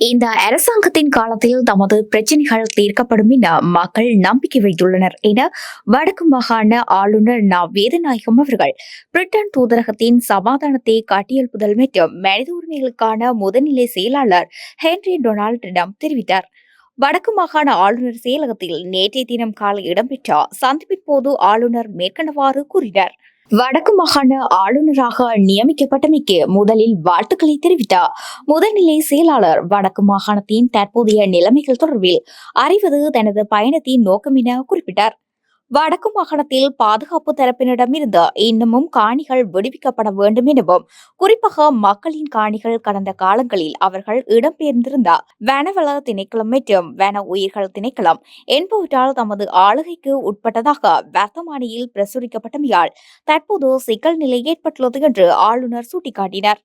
இந்த அரசாங்கத்தின் காலத்தில் தமது பிரச்சனைகள் தீர்க்கப்படும் என மக்கள் நம்பிக்கை வைத்துள்ளனர் என வடக்கு மாகாண ஆளுநர் நா. வேதநாயகம் அவர்கள் பிரிட்டன் தூதரகத்தின் சமாதானத்தை கட்டியெழுப்புதல் மற்றும் மனித உரிமைகளுக்கான முதல்நிலை செயலாளர் ஹென்ரி டொனால்டிடம் தெரிவித்தார். வடக்கு மாகாண ஆளுநர் செயலகத்தில் நேற்றைய தினம் காலை இடம்பெற்ற சந்திப்பின் போது ஆளுநர் மேற்கண்டவாறு கூறினார். வடக்கு மாகாண ஆளுநராக நியமிக்கப்பட்டமைக்கு முதலில் வாழ்த்துக்களை தெரிவித்தார். முதல்நிலை செயலாளர் வடக்கு மாகாணத்தின் தற்போதைய நிலைமைகள் தொடர்பில் அறிவது தனது பயணத்தின் நோக்கம் என குறிப்பிட்டார். வடக்கு மாகாணத்தில் பாதுகாப்பு தரப்பினரிடமிருந்து இன்னமும் காணிகள் விடுவிக்கப்பட வேண்டும் எனவும் குறிப்பாக மக்களின் காணிகள் கடந்த காலங்களில் அவர்கள் இடம்பெயர்ந்திருந்த வனவள திணைக்களம் மற்றும் வன உயிர்கள் திணைக்களம் என்பவற்றால் தமது ஆளுகைக்கு உட்பட்டதாக வர்த்தமானியில் பிரசுரிக்கப்பட்டமையால் தற்போது சிக்கல் நிலை ஏற்பட்டுள்ளது என்று ஆளுநர் சுட்டிக்காட்டினார்.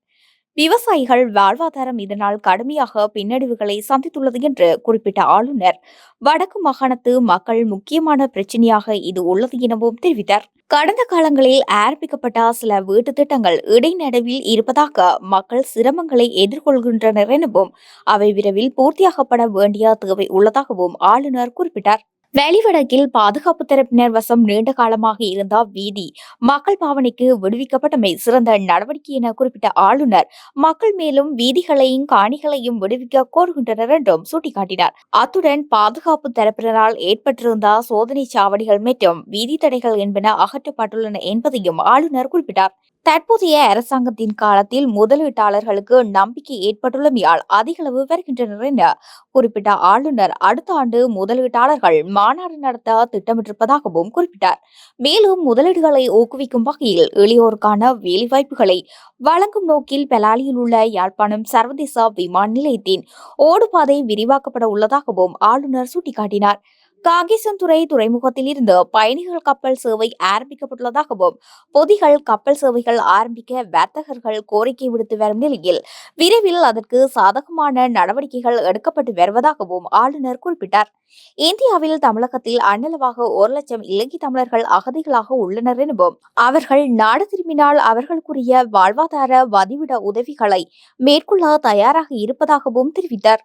விவசாயிகள் வாழ்வாதாரம் இதனால் கடுமையாக பின்னடைவுகளை சந்தித்துள்ளது என்று குறிப்பிட்ட ஆளுநர். வடக்கு மாகாணத்து மக்கள் முக்கியமான பிரச்சனையாக இது உள்ளது எனவும் தெரிவித்தார். கடந்த காலங்களில் ஆரம்பிக்கப்பட்ட சில வீட்டு திட்டங்கள் இடைநடுவில் இருப்பதாக மக்கள் சிரமங்களை எதிர்கொள்கின்றனர் எனவும் அவை விரைவில் பூர்த்தியாகப்பட வேண்டிய தேவை உள்ளதாகவும் ஆளுநர் குறிப்பிட்டார். வெளிவடக்கில் பாதுகாப்பு தரப்பினர் வசம் நீண்ட காலமாக இருந்த வீதி. மக்கள் பாவனைக்கு விடுவிக்கப்பட்டமை சிறந்த நடவடிக்கை என குறிப்பிட்ட ஆளுநர் மக்கள் மேலும் வீதிகளையும் காணிகளையும் விடுவிக்க கோருகின்றனர் என்றும் சுட்டிக்காட்டினார். அத்துடன் பாதுகாப்பு தரப்பினரால் ஏற்பட்டிருந்த சோதனை சாவடிகள் மற்றும் வீதி தடைகள் என்பன அகற்றப்பட்டுள்ளன என்பதையும் ஆளுநர் குறிப்பிட்டார். தற்போதைய அரசாங்கத்தின் காலத்தில் முதலீட்டாளர்களுக்கு நம்பிக்கை ஏற்பட்டுள்ளமையால் அதிகளவு வருகின்றனர் என குறிப்பிட்ட ஆளுநர் அடுத்த ஆண்டு முதலீட்டாளர்கள் மாநாடு நடத்த திட்டமிட்டிருப்பதாகவும் குறிப்பிட்டார். மேலும் முதலீடுகளை ஊக்குவிக்கும் வகையில் எளியோருக்கான வேலைவாய்ப்புகளை வழங்கும் நோக்கில் பெலாலியில் உள்ள யாழ்ப்பாணம் சர்வதேச விமான நிலையத்தின் ஓடுபாதை விரிவாக்கப்பட உள்ளதாகவும் ஆளுநர் சுட்டிக்காட்டினார். காங்கேசன்துறை துறைமுகத்தில் இருந்து பயணிகள் கப்பல் சேவை ஆரம்பிக்கப்பட்டுள்ளதாகவும் பொதிகள் கப்பல் சேவைகள் ஆரம்பிக்க வர்த்தகர்கள் கோரிக்கை விடுத்து வரும் நிலையில் விரைவில் அதற்கு சாதகமான நடவடிக்கைகள் எடுக்கப்பட்டு வருவதாகவும் ஆளுநர் குறிப்பிட்டார். இந்தியாவில் தமிழகத்தில் அன்னளவாக ஒரு லட்சம் இலங்கை தமிழர்கள் அகதிகளாக உள்ளனர் எனவும் அவர்கள் நாடு திரும்பினால் அவர்களுக்குரிய வாழ்வாதார வதிவிட உதவிகளை மேற்கொள்ள தயாராக இருப்பதாகவும் தெரிவித்தார்.